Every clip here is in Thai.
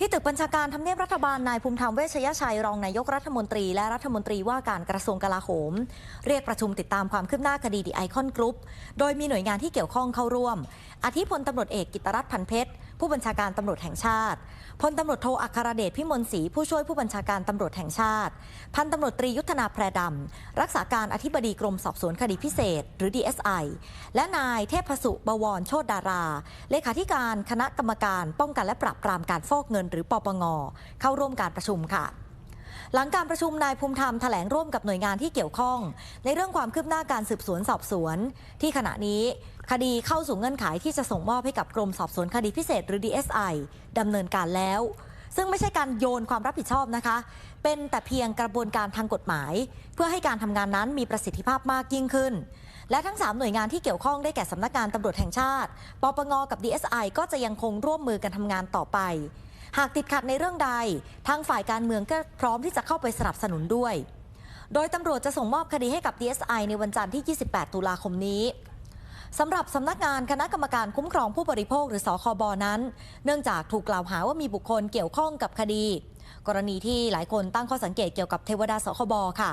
ที่ตึกบัญชาการทำเนียบรัฐบาลนายภูมิธรรมเวชยชัยรองนายกรัฐมนตรี และรัฐมนตรีว่าการกระทรวงกลาโหม เรียกประชุมติดตามความคืบหน้าคดีดีไอคอนกรุ๊ปโดยมีหน่วยงานที่เกี่ยวข้องเข้าร่วมอาทิพลตำรวจเอกกิตรัตน์พันเพชร ผู้บัญชาการตำรวจแห่งชาติพลตำรวจโทอัครเดชพิมลศรีผู้ช่วยผู้บัญชาการตำรวจแห่งชาติ พันตำรวจตรียุทธนาแพรดำรักษาการอธิบดีกรมสอบสวนคดีพิเศษ หรือ DSI และนายเทพสุบวรโชตดารา เลขาธิการคณะกรรมการป้องกันและปราบปรามการฟอกเงินหรือปปงเข้าร่วมการประชุมค่ะ หลังการประชุมนายภูมิธรรมแถลงร่วมกับหน่วยงานที่เกี่ยวข้อง ในเรื่องความคืบหน้าการสืบสวนสอบสวน ที่ขณะนี้คดีเข้าสู่เงื่อนไขที่จะส่งมอบให้กับกรมสอบสวนคดีพิเศษหรือ DSI ดำเนินการแล้ว ซึ่งไม่ใช่การโยนความรับผิดชอบนะคะ เป็นแต่เพียงกระบวนการทางกฎหมาย เพื่อให้การทำงานนั้นมีประสิทธิภาพมากยิ่งขึ้น และทั้ง 3 หน่วยงานที่เกี่ยวข้องได้แก่สำนักงานตำรวจแห่งชาติ ปปงกับ DSI ก็จะยังคงร่วมมือกันทำงานต่อไป หากติดขัดในเรื่องใด ทางฝ่ายการเมืองก็พร้อมที่จะเข้าไปสนับสนุนด้วย โดยตำรวจจะส่งมอบคดีให้กับ DSI ในวันจันทร์ที่ 28 ตุลาคมนี้สำหรับสำนักงานคณะกรรมการคุ้มครองผู้บริโภคหรือสคบนั้น เนื่องจากถูกกล่าวหาว่ามีบุคคลเกี่ยวข้องกับคดี กรณีที่หลายคนตั้งข้อสังเกตเกี่ยวกับเทวดาสคบค่ะ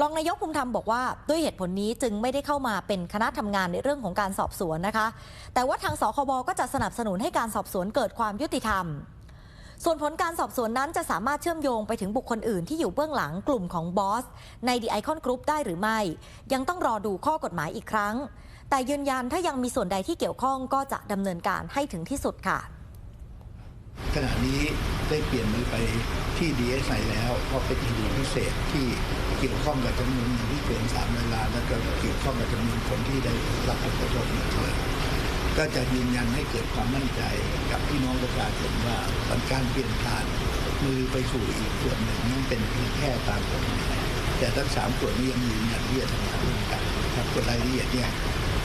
รองนายกภูมิธรรมบอกว่าด้วยเหตุผลนี้จึงไม่ได้เข้ามาเป็นคณะทำงานในเรื่องของการสอบสวนนะคะ แต่ว่าทางสคบก็จะสนับสนุนให้การสอบสวนเกิดความยุติธรรม ส่วนผลการสอบสวนนั้นจะสามารถเชื่อมโยงไปถึงบุคคลอื่นที่อยู่เบื้องหลังกลุ่มของบอส ใน The Icon Group ได้หรือไม่ ยังต้องรอดูข้อกฎหมายอีกครั้ง แต่ยืนยันถ้ายังมีส่วนใดที่เกี่ยวข้องก็จะดำเนินการให้ถึงที่สุดค่ะ ขณะนี้ได้เปลี่ยนมือไปที่ DSI แล้วเพราะเป็นคดีพิเศษที่เกี่ยวข้องกับจำนวนเงินที่เกินสามล้านแล้วก็เกี่ยวข้องกับจำนวนคนที่ได้รับผลกระทบเหมือนกัน ก็จะยืนยันให้เกิดความมั่นใจกับพี่น้องประชาชนว่าการเปลี่ยนผ่านมือไปสู่อีกส่วนหนึ่งนั้นเป็นเพียงแค่ตามกฎหมายแต่ทั้งสามส่วนนี้ยังยืนยันที่จะทำงานร่วมกันครับส่วนรายละเอียดเนี่ย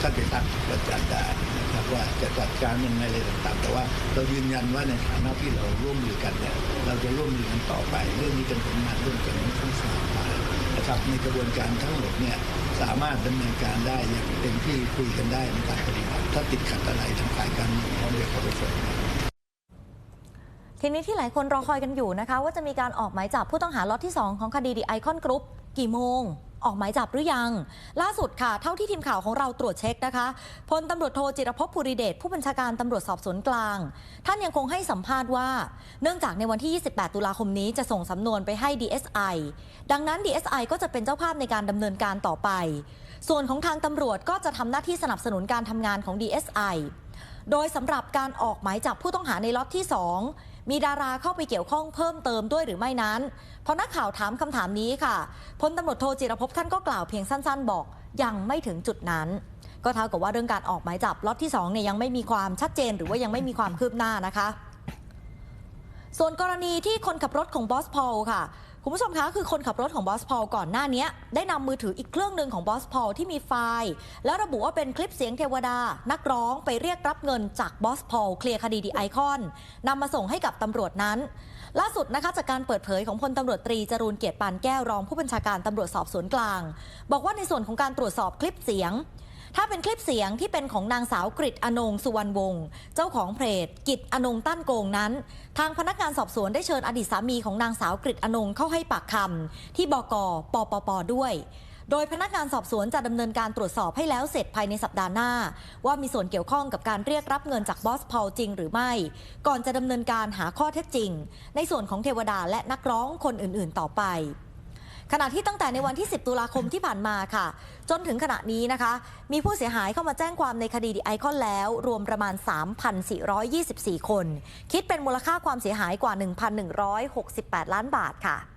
ท่านเป็นท่านประจัดได้นะครับว่าจะจัดการยังไงอะไรต่างๆแต่ว่าเรายืนยันว่าในฐานะที่เราร่วมมือกันเนี่ยเราจะร่วมมือกันต่อไป เรื่องนี้เป็นผลงานร่วมกันทั้งสาม นะครับในกระบวนการทั้งหมดเนี่ยสามารถดำเนินการได้อย่างเต็มที่คุยกันได้ในการปฏิบัติถ้าติดขัดอะไรทางฝ่ายการเมืองพร้อมเรียกเขาไปส่งทีนี้ที่หลายคนรอคอยกันอยู่นะคะ ว่าจะมีการออกหมายจับผู้ต้องหาล็อตที่ 2 ของคดีดีไอคอนกรุ๊ปกี่โมง ออกหมายจับหรือยัง ล่าสุดค่ะ เท่าที่ทีมข่าวของเราตรวจเช็คนะคะพลตำรวจโทจิรพภูริเดชผู้บัญชาการตำรวจสอบสวนกลาง ท่านยังคงให้สัมภาษณ์ว่า เนื่องจากในวันที่ 28 ตุลาคมนี้จะส่งสำนวนไปให้ DSI ดังนั้น DSI ก็จะเป็นเจ้าภาพในการดำเนินการต่อไป ส่วนของทางตำรวจก็จะทำหน้าที่สนับสนุนการทำงานของ DSI โดยสำหรับการออกหมายจับผู้ต้องหาในล็อตที่ 2 มีดาราเข้าไปเกี่ยวข้องเพิ่มเติมด้วยหรือไม่นั้นพอนักข่าวถามคำถามนี้ค่ะพลตำรวจโทจิรภพท่านก็กล่าวเพียงสั้น ๆ บอกยังไม่ถึงจุดนั้น ก็เท่ากับว่าเรื่องการออกหมายจับล็อตที่2เนี่ยยังไม่มีความชัดเจน หรือว่ายังไม่มีความคืบหน้านะคะ ส่วนกรณีที่คนขับรถของบอสพอลค่ะ คุณผู้ชมคะคือคนขับรถของบอสพอลก่อนหน้านี้ ได้นำมือถืออีกเครื่องหนึ่งของบอสพอลที่มีไฟล์ แล้วระบุว่าเป็นคลิปเสียงเทวดา นักร้องไปเรียกรับเงินจากบอสพอลเคลียร์คดีดีไอคอนนำมาส่งให้กับตำรวจนั้น ล่าสุดนะคะจากการเปิดเผยของพลตำรวจตรีจรูนเกียรติปานแก้วรองผู้บัญชาการตำรวจสอบสวนกลาง บอกว่าในส่วนของการตรวจสอบคลิปเสียง ถ้าเป็นคลิปเสียงที่เป็นของนางสาวกริตอนงสุวรรณวงศ์เจ้าของเพจกิจอนงตั้นโกงนั้น ทางพนักงานสอบสวนได้เชิญอดีตสามีของนางสาวกริตอนงเข้าให้ปากคำที่บกปปปด้วย โดยพนักงานสอบสวนจะดำเนินการตรวจสอบให้แล้วเสร็จภายในสัปดาห์หน้า ว่ามีส่วนเกี่ยวข้องกับการเรียกรับเงินจากบอสพอลจริงหรือไม่ ก่อนจะดำเนินการหาข้อเท็จจริง ในส่วนของเทวดาและนักร้องคนอื่นๆ ต่อไป ขณะที่ตั้งแต่ในวันที่ 10 ตุลาคมที่ผ่านมาค่ะ จนถึงขณะนี้นะคะ มีผู้เสียหายเข้ามาแจ้งความในคดีดีไอคอนแล้ว รวมประมาณ 3,424 คน คิดเป็นมูลค่าความเสียหายกว่า 1,168 ล้านบาทค่ะ